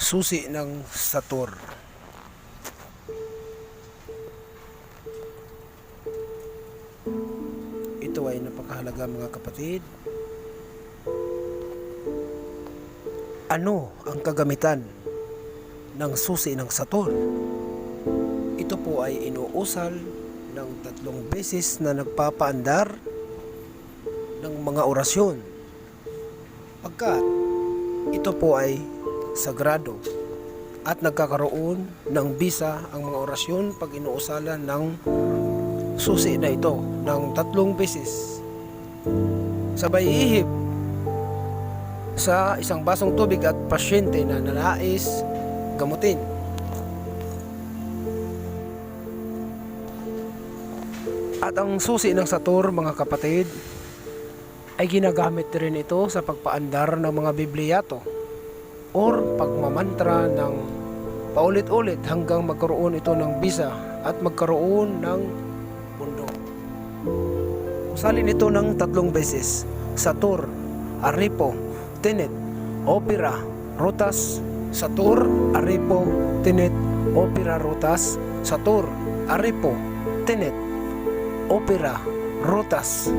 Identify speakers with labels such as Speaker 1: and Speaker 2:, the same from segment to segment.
Speaker 1: susi ng Satur. Ito ay napakahalaga mga kapatid. Ano ang kagamitan ng susi ng Saturn? Ito po ay inuusal ng tatlong beses na nagpapaandar ng mga orasyon. Pagkat ito po ay sagrado at nagkakaroon ng bisa ang mga orasyon pag inuusalan ng susi na ito ng tatlong beses. Sabay ihip sa isang basong tubig at pasyente na nanais gamutin. At ang susi ng Satur, mga kapatid, ay ginagamit rin ito sa pagpaandar ng mga Bibliyato or pagmamantra ng paulit-ulit hanggang magkaroon ito ng bisa at magkaroon ng mundo. Usalin ito ng tatlong beses. Satur, Aripo, Tenet, Opera, Rutas, Satur, Aripo, Tenet, Opera, Rutas, Satur, Aripo, Tenet, Opera, Rutas.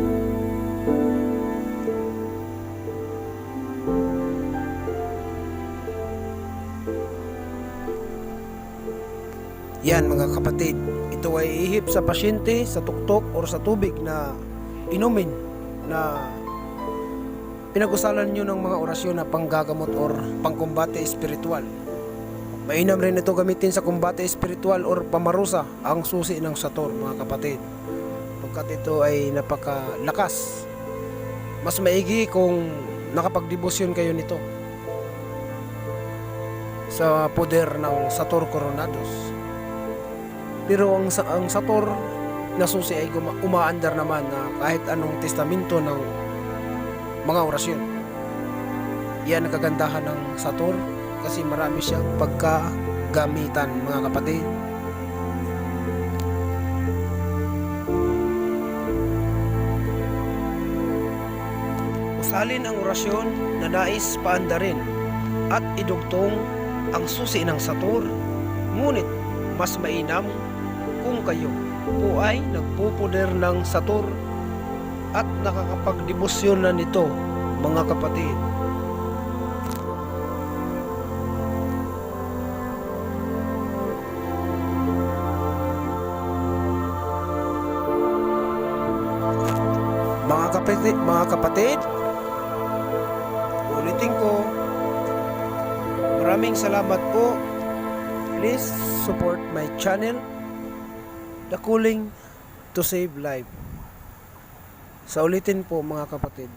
Speaker 1: Yan mga kapatid, ito ay ihip sa pasyente, sa tuktok or sa tubig na inumin na pinag-usalan nyo ng mga orasyon na panggagamot or pangkumbate espiritual. Mainam rin ito gamitin sa kumbate espiritual or pamarusa ang susi ng Sator mga kapatid. Pagkat ito ay napakalakas. Mas maigi kung nakapagdebosyon kayo nito sa poder ng Sator Coronados. Pero ang, ang Sator na susi ay guma- umaandar naman na kahit anong testamento ng mga orasyon. Yan ang kagandahan ng Sator kasi marami siyang pagkagamitan mga kapatid. Usalin ang orasyon na nais paandarin at idugtong ang susi ng Satur. Ngunit mas mainam kung kayo po ay nagpupuder ng Satur at nakakapagdebosyon na nito mga kapatid. Mga kapatid, mga kapatid, ulitin ko, maraming salamat po. Please support my channel, The Cooling to Save Life. Sa ulitin po mga kapatid.